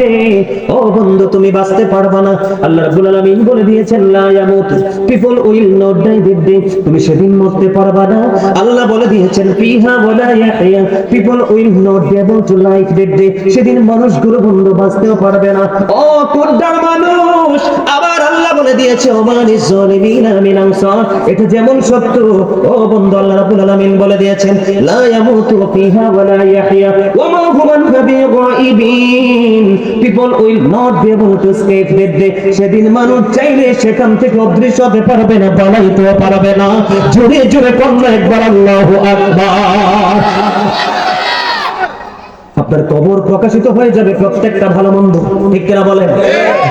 রে, ও বন্ধু, তুমি বাঁচতে পারবা না। আল্লাহ বলে দিয়েছেন পিপল উইল নট ডাই তুমি সেদিন মরতে পারবা না। আল্লাহ বলে দিয়েছেন পিপল উইল নট টু সেদিন মানুষগুলো বন্ধু বাঁচতেও পারবে না। ও কোড্ডার মানুষ, আবার বলে দিয়েছে ওমানি জলিমিনা মিন আনসার এটা যেমন সত্য, ও বন্ধু, আল্লাহ রাব্বুল আলামিন বলে দিয়েছেন, লা ইয়ামুতু ফিহা ওয়ালা ইয়াহইয়া। ওয়া মা হুম বিগাইবিন people will not be able to escape that day সেদিন মানুষ চাইলে সেখান থেকে অদৃশ্য হতে পারবে না পালাইতেও পারবে না। জোরে জোরে কন্যা একবার আল্লাহু আকবার। আপনার কবর প্রকাশিত হয়ে যাবে প্রত্যেকটা ভালো মন্দ। ঠিক বলেন?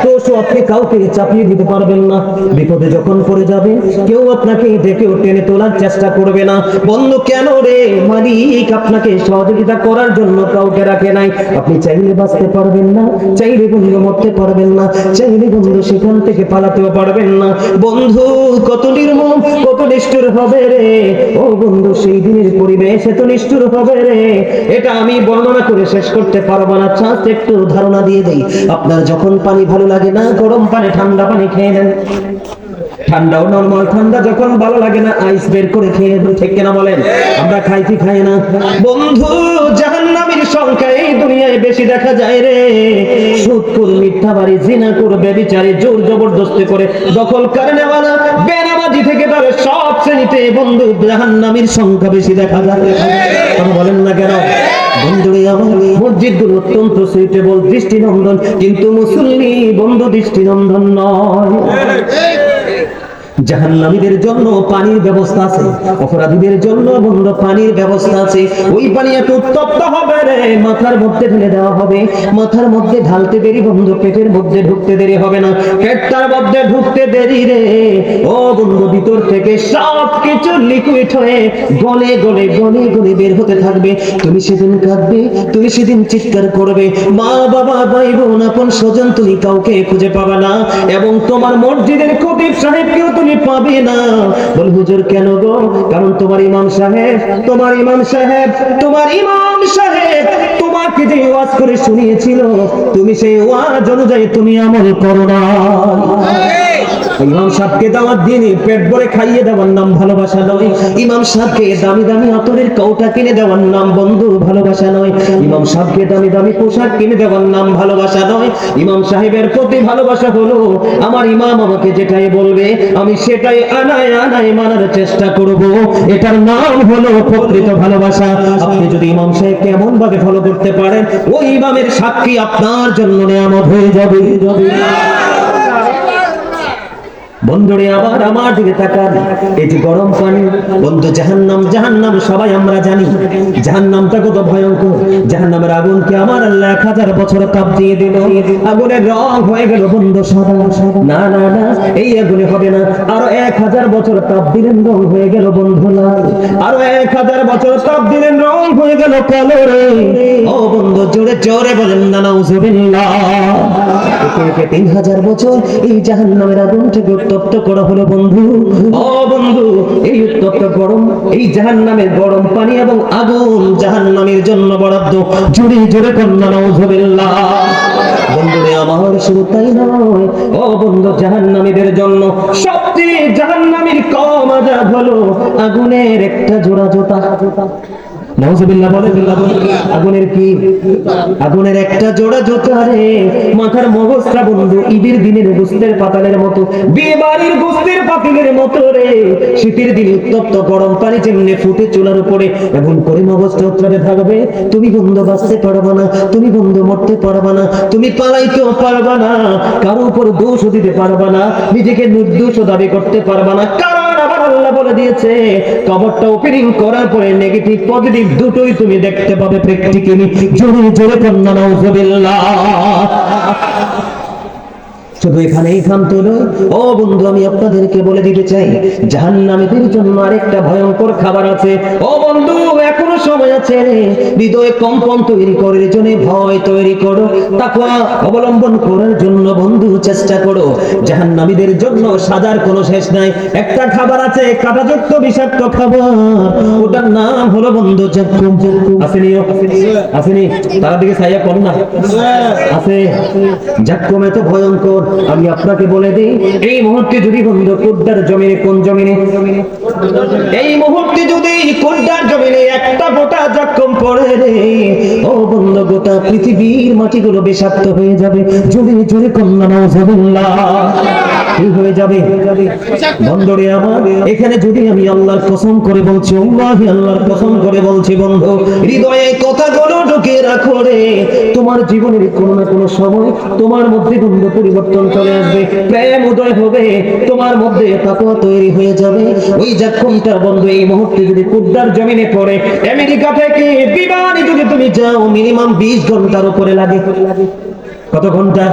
দোষও আপনি কাউকে চাপিয়ে দিতে পারবেন না। বিপদে যখন পড়ে যাবে, কেউ আপনাকে ডেকেও টেনে তোলার চেষ্টা করবে না। বন্ধু, কেন রে? মালিক আপনাকে সহযোগিতা করার জন্য কাউকে রাখে নাই। আপনি চাইলে বাঁচতে পারবেন না, চাইলে বন্ধু মরতে পারবেন না, চাইলে বন্ধু সেখান থেকে পালাতেও পারবেন না। বন্ধু, কত নির্মম, কত নিষ্ঠুর হবে রে? ও বন্ধু, সেই দিনের পরিবেশ এত নিষ্ঠুর হবে রে? এটা আমি বর্ণনা করে শেষ করতে পারব না। চাঁদ একটু ধারণা দিয়ে দেয় আপনার যখন পানি ভালো লাগে না, গরম পানি, ঠান্ডা পানি খেয়ে নেন। ঠান্ডাও নরমাল ঠান্ডা যখন ভালো লাগে না আইস বের করে খেয়ে ঠিক কিনা বলেন? আমরা খাই কি খাই না? বন্ধু, জাহান্নামীর সংখ্যা এই দুনিয়ায় বেশি দেখা যায় রে। সুদকুর মিথ্যাবাড়ি জিনা করবে, বিচারে জোর জবরদস্তি করে। দখল করে নেওয়ালা বেনামাজি থেকে ধরে সব শ্রেণীতে বন্ধু, জাহান্নামীর সংখ্যা বেশি দেখা যায়। বলেন না কেন? বন্ধুরে, আমার মসজিদগুলো অত্যন্ত সুইটেবল দৃষ্টিনন্দন, কিন্তু মুসল্লি বন্ধু দৃষ্টিনন্দন নয়। জাহান্নামীদের জন্য পানির ব্যবস্থা আছে, অপরাধীদের জন্য বন্ধ পানির ব্যবস্থা আছে। ওই পানি এত উত্তপ্ত হবে রে, মাথার মধ্যে ঢেলে দেওয়া হবে। মাথার মধ্যে ঢালতে দেরি, বন্ধু, পেটের মধ্যে ঢুকতে দেরি হবে না। পেটটার মধ্যে ঢুকতে দেরি রে। ও বন্ধু, ভিতর থেকে সব কিছু লিকুইড হয়ে গলে গলে গলে গলে বের হতে থাকবে। তুমি সেদিন কাঁদবে, তুমি সেদিন চিৎকার করবে। মা, বাবা ভাই বোন আপন স্বজন তুমি কাউকে খুঁজে পাবে না। এবং তোমার মসজিদের খতিব সাহেবকেও তুমি পাবে না। বল হুজুর, কেন গো? কারণ তোমার ইমাম সাহেব, তোমার ইমাম সাহেব, তোমার ইমাম সাহেব তোমাকে যে ওয়াজ করে শুনিয়েছিল, তুমি সেই ওয়াজ অনুযায়ী তুমি আমল করো না ইমাম সাহেবকে দাওয়াত দিয়ে পেট ভরে খাইয়ে দেওয়ার নাম ভালোবাসা নয়। ইমাম সাহেবকে দামি দামি আতরের কৌটা কিনে দেওয়ার নাম বন্ধু ভালোবাসা নয়। ইমাম সাহেবকে দামি দামি পোশাক কিনে দেওয়ার নাম ভালোবাসা নয়। ইমাম সাহেবের প্রতি ভালোবাসা হলো, আমার ইমাম আমাকে যেটাই বলবে, আমি সেটাই আনায় আনায় মানার চেষ্টা করব। এটার নাম হলো প্রকৃত ভালোবাসা। আপনি যদি ইমাম সাহেব কেমন ভাবে ফলো করতে পারেন, ওই ইমামের সাক্ষী আপনার জন্য নেয়ামত হয়ে যাবে। বন্ধুরে, আবার আমার দিকে তাকান। যে গরম পানি, বন্ধু, জাহান্নাম জাহান্নাম, সবাই আমরা জানি। জাহান্নামটা কত ভয়ঙ্কর। জাহান্নামের আগুনকে আমার আল্লাহ এক হাজার বছর তাপ দিয়ে দিল। আগুনের রং হয়ে গেল বন্ধু, সাদা না না না, এই আগুনে হবে না। আরও এক হাজার বছর তাপ দিলেন, রং হয়ে গেল বন্ধু লাল। আরও এক হাজার বছর তাপ দিলেন, রং হয়ে গেল কালো রে ও বন্ধু, জোরে জোরে বলেন না নাউজুবিল্লাহ। একে একে তিন হাজার বছর এই জাহান্নামের আগুনটাকে উত্তপ্ত করা হলো বন্ধু। ও বন্ধু, এই উত্তপ্ত গরম, এই জাহান্নামের গরম পানি এবং আগুন জাহান্নামের জন্য বরাদ্দ। জুড়ে জুড়ে কন্যা নাউজুবিল্লাহ। বন্ধুরে, আমার শুধু তাই নয়। ও বন্ধু, জাহান্নামীদের জন্য সবচেয়ে জাহান্নামীর কম হলো আগুনের একটা জোড়া জোতা। নাউজুবিল্লাহ বলে। আগুনের কি? আগুনের একটা জোড়া জোতা রে মাথার মগজটা বন্ধু ঈদের দিনের গুস্তের পাতালের মতো বিয়ে বাড়ির গুস্তের পাতিলের মতো রে। শীতের দিন উত্তপ্ত গরম পানি যেমনি ফুটে চুলার উপরে এমন করে মগজটা উত্তরে থাকবে তুমি বন্ধু বাঁচতে পারবে না তুমি বন্ধু মরতে পারবে না তুমি পালাইতেও পারবে না কারও উপর দোষ দিতে পারবে না নিজেকে নির্দোষ দাবি করতে পারবে না কারণ বলে দিয়েছে। কবরটা ওপেনিং করার পরে নেগেটিভ পজিটিভ দুটোই তুমি দেখতে পাবে প্র্যাকটিক্যালি জোরে জোরে কন্যা, নাউজুবিল্লাহ। শুধু এখানেই থামতো ও বন্ধু আমি আপনাদেরকে বলে দিতে চাই জাহান্নামীদের জন্য আরেকটা ভয়ঙ্কর খাবার আছে। ও বন্ধু এখনও সময় আছে হৃদয়ে কম্পন তৈরি করে জন্য ভয় তৈরি করো। তাকওয়া অবলম্বন করার জন্য বন্ধু চেষ্টা করো। জাহান্নামীদের জন্য সাজার কোনো শেষ নাই। একটা খাবার আছে কাটাযুক্ত বিষাক্ত খাবার। ওটার নাম হলো বন্ধু জাক্কুম আসেনি আসেনি। তারা দিকে সাইয়া কর না। আছে জাক্কুম এত ভয়ঙ্কর। আমি আপনাকে বলে দিই, এই মুহূর্তে যদি বন্ধু কুদ্দার জমিনে, কোন জমিনে? এই মুহূর্তে যদি কুদ্দার জমিনে একটা গোটা জাক্কুম পড়ে রে, ও বন্ধু, গোটা পৃথিবীর মাটিগুলো বিষাক্ত হয়ে যাবে। জোরে জোরে কন্যা নাউজুবিল্লাহ কি হয়ে যাবে? বন্ধুরে আমার, এখানে যদি আমি আল্লাহর কসম করে বলছি, আল্লাহি আল্লাহর কসম করে বলছি, বন্ধু, হৃদয়ে কথাগুলো ঢুকে রাখো রে। তোমার জীবনের কোনো না কোনো সময় তোমার মধ্যে বন্ধু পরিবর্তন চলে আসবে। প্রেম উদয় হবে, তোমার মধ্যে তাকওয়া তৈরি হয়ে যাবে। ওই জাক্ষমটা বন্ধু, এই মুহূর্তে যদি কুদ্দার জমিনে পড়ে, আমেরিকা থেকে বিমানে যদি তুমি যাও মিনিমাম বিশ ঘণ্টার উপরে লাগে কত ঘণ্টা?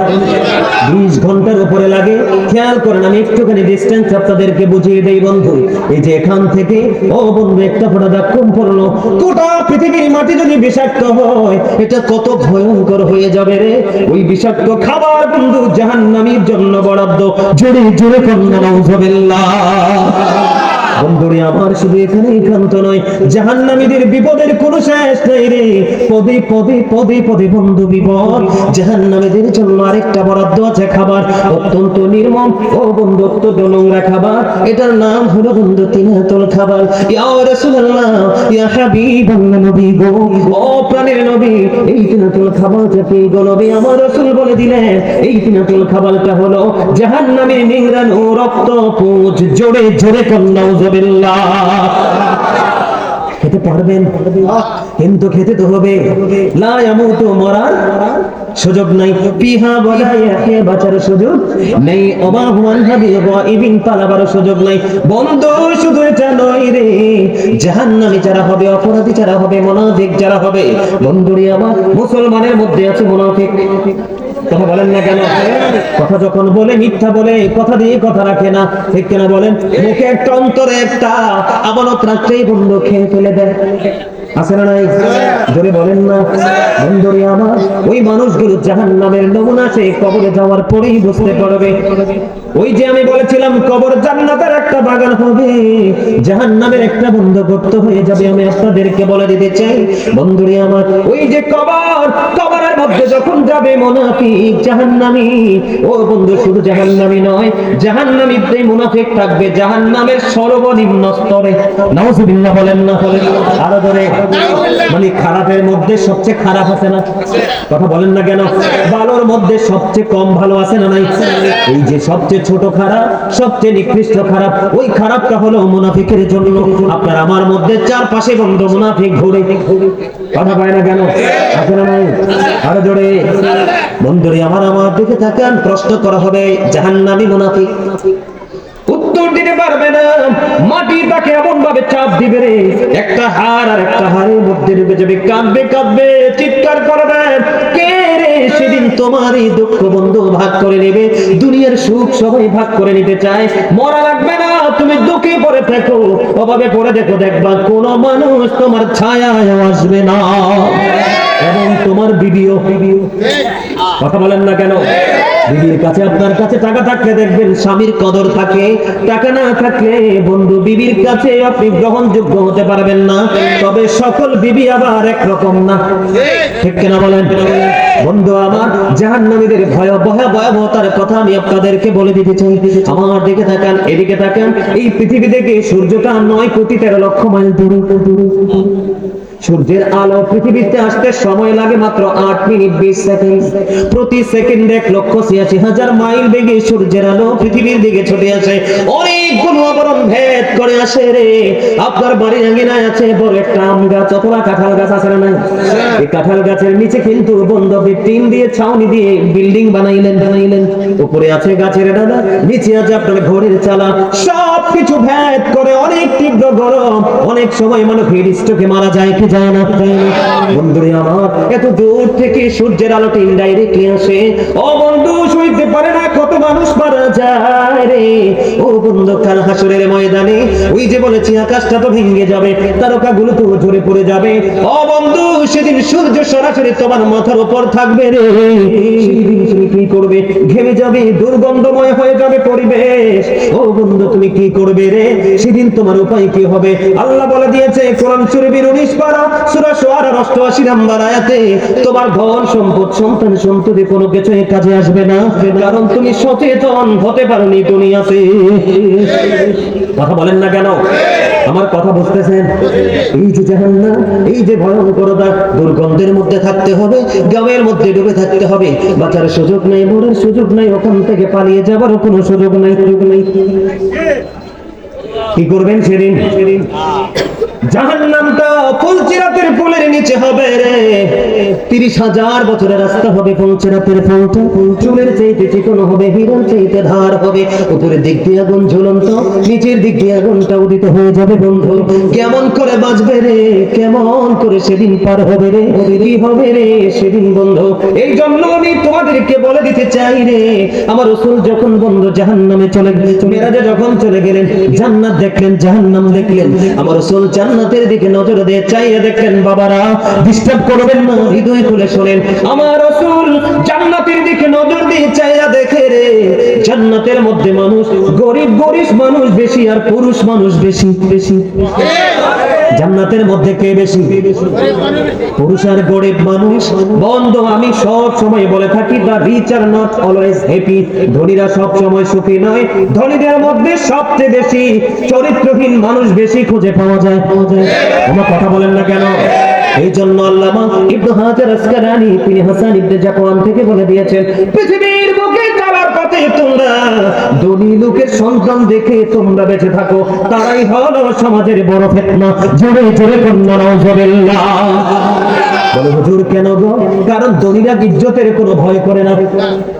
বিশ ঘণ্টার উপরে লাগে। খেয়াল করেন, আমি একটুখানি ডিস্টেন্স আপনাদেরকে বুঝিয়ে দেই বন্ধু। এই যে এখান থেকে, ও বন্ধু, একটা ফোটা দাগ কম পড়ল। গোটা পৃথিবীর মাটি যদি বিষাক্ত হয়, এটা কত ভয়ঙ্কর হয়ে যাবে রে। ওই বিষাক্ত খাবার বন্ধু, জাহান্নামীর জন্য বরাদ্দ। জোরে জোরে কন্যা, নাউজুবিল্লাহ। বন্ধুরে, আমার শুধু এখানে ক্ষান্ত নয়, জাহান্নামীদের বিপদের কোনো শেষ নেই রে। পদে পদে পদে পদে বন্ধু বিপদ। জাহান্নামীদের জন্য আরেকটা বরাদ্দ আছে খাবার। অত্যন্ত নির্মম ও বন্ধু নোংরা খাবার। এটার নাম হলো বন্ধু তিনাতল খাবার। ইয়া রাসূলুল্লাহ, ইয়া হাবিবাল্লাহ নবী গো। ও প্রাণের নবী, এই তিনাতল খাবারটা কি গো নবী আমার রাসূল বলে দিলেন। এই তিনাতল খাবারটা হলো জাহান্নামীর নিংড়ানো রক্ত পুঁজ জোরে জোরে খেতে পারবেন কিন্তু খেতে তো হবে। মরার সুযোগ নাই। পিহা বজায় বাঁচার সুযোগ নেই। পালাবার সুযোগ নাই। বন্ধু শুধু নয় রে। যারা হবে, অপরাধী যারা হবে, মুনাফিক যারা হবে, বন্ধুরি আমার, মুসলমানের মধ্যে আছে মুনাফিক। কথা বলেন না কেন? কথা যখন বলে, মিথ্যা বলে, কথা দিয়ে কথা রাখে না। ঠিক কিনা বলেন? মুখে একটা অন্তরে একটা আমানত খেয়ে ফেলে দেয়। না নাই? বলেন না। বন্ধুরে আমার, ওই মানুষগুলো জাহান নামের নমুনা সে কবরে যাওয়ার পরেই বুঝতে পারবে। ওই যে আমি বলেছিলাম, কবর জান্নাতের একটা বাগান হবে। জাহান নামের একটা বন্ধ গর্ত হয়ে যাবে। আমি আপনাদেরকে বলে দিতে চাই, বন্ধুরে আমার, ওই যে কবর, কবরের মধ্যে যখন যাবে মোনাফিক জাহান্নামী, ও বন্ধু, শুধু জাহান্নামী নয় জাহান্নামীতে মুনাফিক থাকবে জাহান্নামের সর্বনিম্ন স্তরে। নাউজুবিল্লাহ বলেন না বলেন আরও ধরে মানে খারাপের মধ্যে সবচেয়ে খারাপ আছে না? কথা বলেন না কেন? ভালোর মধ্যে সবচেয়ে কম ভালো আছে না নাই? এই যে সবচেয়ে ছোট খারাপ, সবচেয়ে নিকৃষ্ট খারাপ, ওই খারাপটা হলো মুনাফিকের জন্য। আপনার আমার মধ্যে চারপাশে বন্ধ, মুনাফিক ঘুরে। কথা পায় না কেন? আছে না নাই? আরও জোরে। বন্ধুরে, আমার আমার দিকে তাকান, প্রশ্ন করা হবে, জাহান্নামী মুনাফিক। উত্তর দিতে পারবে না, মাটি তাকে এমন ভাবে চাপ দিবে রে। একটা হার আর একটা হারের মধ্যে ঢুকে যাবে, কাঁদবে কাঁদবে, চিৎকার করবে কে রে সেদিন তোমার এই দুঃখ বন্ধু ভাগ করে নেবে, দুনিয়ার সুখ সবাই ভাগ করে নিতে চায়। মরা লাগবে না, তুমি দুঃখে পড়ে থাকো, অভাবে পড়ে দেখো, দেখবা কোন মানুষ তোমার ছায়ায় আসবে না। এবং তোমার বিবিও কথা বলেন না কেন? বিবির কাছে আপনার কাছে টাকা থাকলে দেখবেন স্বামীর কদর থাকে, টাকা না থাকলে বন্ধু বিবির কাছে আপনি গ্রহণযোগ্য হতে পারবেন না। তবে সকল বিবি আবার একরকম না। ঠিক কিনা বলেন? বন্ধু আমার, জাহান্নামীদের ভয়াবহ ভয়াবহতার কথা আমি আপনাদেরকে বলে দিতে চাই। আমার দিকে তাকান, এদিকে তাকান। এই পৃথিবী থেকে সূর্যটা নয় কোটি তেরো লক্ষ মাইল দূরে। সূর্যের আলো পৃথিবীতে আসতে সময় লাগে মাত্র আট মিনিট বিশ সেকেন্ড। প্রতি সেকেন্ড এক লক্ষ ছিয়াশি হাজার মাইল বেগে সূর্যের আলো পৃথিবীর দিকে ছুটে আসে। অনেকগুলো আবরণ ভেদ করে আসে রে? আপনার বাড়ির আঙ্গিনায় আছে বড় একটা আম গাছ, অথবা কাঁঠাল গাছ আছে না এই কাঁঠাল গাছের নিচে কিন্তু বন্ধবে টিন দিয়ে, ছাউনি দিয়ে বিল্ডিং বানাইলেন বানাইলেন। উপরে আছে গাছের ডানা নিচে আছে আপনার ঘরের চালা। সব কিছু ভেদ করে অনেক তীব্র গরম। অনেক সময় মানুষ হিট স্ট্রোকে মারা যায় কি যায় না? বন্ধুরে আমার, এত দূর থেকে সূর্যের আলোটি ইনডাইরেক্টলি আসে। ও বন্ধু শুয়ে সইতে পারে না কত মানুষ মারা যায় রে? ও বন্ধু কাল হাসরের ময়দানে, ওই যে বলেছি আকাশটা তো ভেঙে যাবে তারকাগুলো তো ঝরে পড়ে যাবে। ও বন্ধু, সেদিন সূর্য সরাসরি তোমার মাথার উপর থাকবে রে। সেদিন তুমি কি করবে? ঘেমে যাবে, দুর্গন্ধময় হয়ে যাবে পরিবেশ। ও বন্ধু, তুমি কি করবে রে? সেদিন তোমার উপায় কি হবে? আল্লাহ বলে দিয়েছে, কোরআন শরীফের 19 পারা, সূরা শুআরা 88 নাম্বার আয়াতে, তোমার ধন সম্পদ, সন্তান সন্ততি কোনো কিছু কাজে আসবে না, কারণ তুমি সচেতন হতে পারোনি দুনিয়াতে। কথা বলেন না কেন? আমার কথা বুঝতেছেন? এই যে জাহান্না এই যে ভয়ঙ্করতা দুর্গন্ধের মধ্যে থাকতে হবে গ্রামের মধ্যে ডুবে থাকতে হবে। বাঁচার সুযোগ নেই, মরার সুযোগ নেই, ওখান থেকে পালিয়ে যাবার কোনো সুযোগ নাই, সুযোগ নেই। কি করবেন সেদিন সেদিন? জাহান্নামটা ফুলচিরাতের ফুলের নিচে হবে রে? তিরিশ হাজার বছরের রাস্তা হবে ফুলচিরাতের ফুলটা চুলের চাইতে চিকন হবে হিরণ চাইতে ধার হবে। উপরের দিক দিয়ে আগুন ঝুলন্ত, নিচের দিক দিয়ে আগুনটা উদিত হয়ে যাবে বন্ধু। কেমন করে বাঁচবে রে? কেমন করে সেদিন পার হবে রে? কি হবে রে সেদিন বন্ধু? এই জন্য আমি তোমাদেরকে বলে দিতে চাই রে, আমার রসুল যখন বন্ধু জাহান্নামে চলে মেরাজে যখন চলে গেলেন, জান্নাত দেখলেন, জাহান্নাম দেখলেন, আমার রসুল জান্নাতের দিকে নজর দিয়ে চাইয়ে দেখলেন, বাবারা ডিস্টার্ব করবেন না, হৃদয় খুলে শোনেন। আমার রসুল জান্নাতের দিকে নজর দিয়ে চাইয়া দেখে রে, জান্নাতের মধ্যে মানুষ গরিব গরিব মানুষ বেশি আর পুরুষ মানুষ বেশি বেশি। জান্নাতের মধ্যে কে বেশি? পুরুষ আর গরিব মানুষ। বন্ধু, আমি সব সময় বলে থাকি the rich are not always happy ধনীরা সব সময় সুখী নয়। ধনীদের মধ্যে সবচেয়ে বেশি চরিত্রহীন মানুষ বেশি খুঁজে পাওয়া যায়। আমার কথা বলেন না কেন? এই জন্য আল্লামা ইবনু হাজার আসকালানি, তিনি হাসান ইবনে জাকওয়ান থেকে বলে দিয়েছেন, পৃথিবীর বুকে পথে তোমরা। ধনী লোকের সন্তান দেখে তোমরা বেঁচে থাকো। তারাই হলো সমাজের বড় ফেতনা। জোরে জোরে কন্যা কেন গো? কারণ ইজ্জতের কোনো ভয় করে না,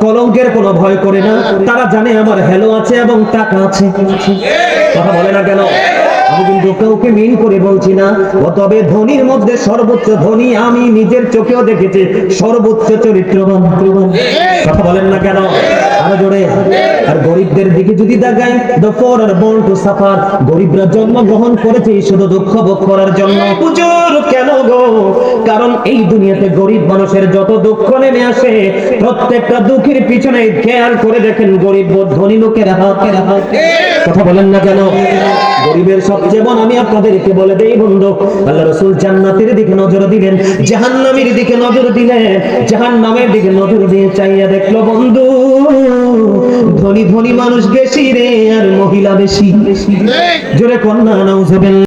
কলঙ্কের কোনো ভয় করে না। তারা জানে আমার হ্যালো আছে এবং টাকা আছে। কথা বলে না কেন? মধ্যে সর্বোচ্চ ধনী আমি নিজের চোখেও দেখেছি। সর্বোচ্চ চরিত্রবান। কথা বলেন না কেন? আরও জোরে। আর গরিবদের দিকে যদি দেখাই the poor are born to suffer গরিবরা জন্মগ্রহণ করেছে শুধু দুঃখ ভোগ করার জন্য। হুজুর, কেন গো? কারণ এই দুনিয়াতে গরিব মানুষের যত দুঃখ নেমে আসে, প্রত্যেকটা দুঃখের পিছনে খেয়াল করে দেখেন গরিব ধনী লোকের। হাতের হাত কথা বলেন না কেন? গরিবের সবচেয়ে বন আমি আপনাদেরকে বলে দেই বন্ধু, আল্লাহ রসুল জান্নাতের দিকে নজর দিলেন, জাহান্নামের দিকে নজর দিলেন, জাহান্নামের দিকে নজর দিয়ে চাইয়া দেখল বন্ধু ধনী ধনী মানুষ বেশি রে আর মহিলা বেশি। জোরে কন্যা নাউজুবিল্লাহ।